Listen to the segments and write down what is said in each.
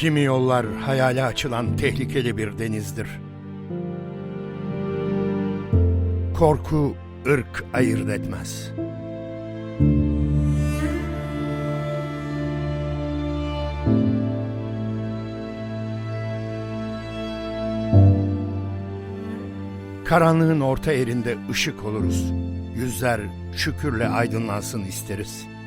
Kimi yollar hayale açılan tehlikeli bir denizdir. Korku ırk ayırt etmez. Karanlığın orta erinde ışık oluruz. Yüzler şükürle aydınlansın isteriz.''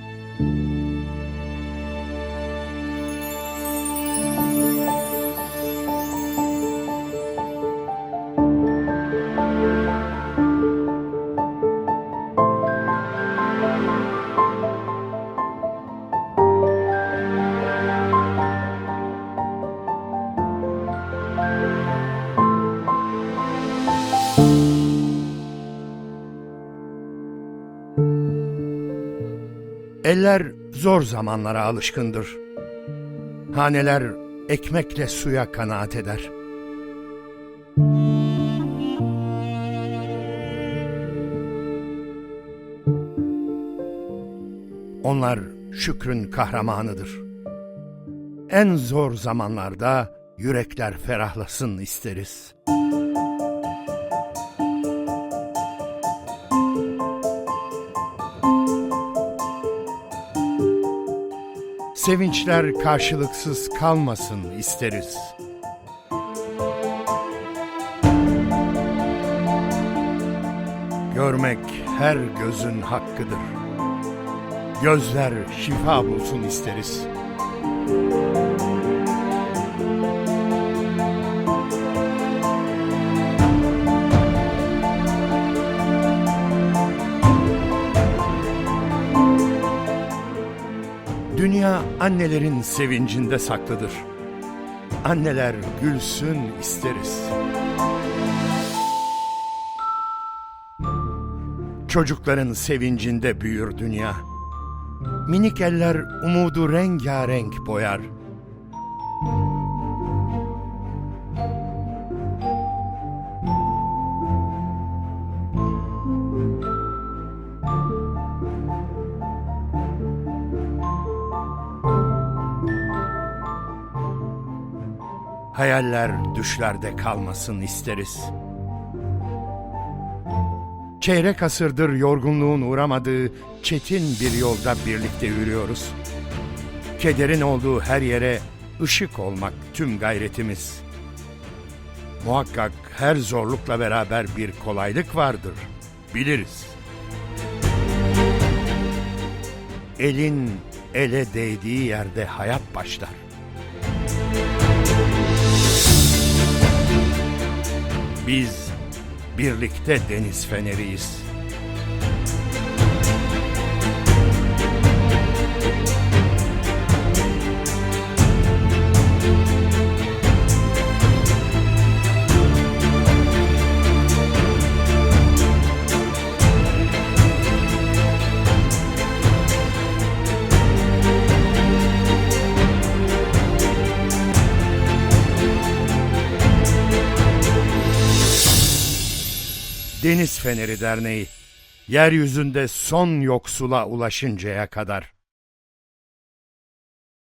Eller zor zamanlara alışkındır. Haneler ekmekle suya kanaat eder. Onlar şükrün kahramanıdır. En zor zamanlarda yürekler ferahlasın isteriz. Sevinçler karşılıksız kalmasın isteriz. Görmek her gözün hakkıdır. Gözler şifa bulsun isteriz. Dünya annelerin sevincinde saklıdır. Anneler gülsün isteriz. Çocukların sevincinde büyür dünya. Minik eller umudu rengarenk boyar. Hayaller düşlerde kalmasın isteriz. Çeyrek asırdır yorgunluğun uğramadığı çetin bir yolda birlikte yürüyoruz. Kederin olduğu her yere ışık olmak tüm gayretimiz. Muhakkak her zorlukla beraber bir kolaylık vardır, biliriz. Elin ele değdiği yerde hayat başlar. Biz birlikte deniz feneriyiz. Deniz Feneri Derneği, yeryüzünde son yoksula ulaşıncaya kadar.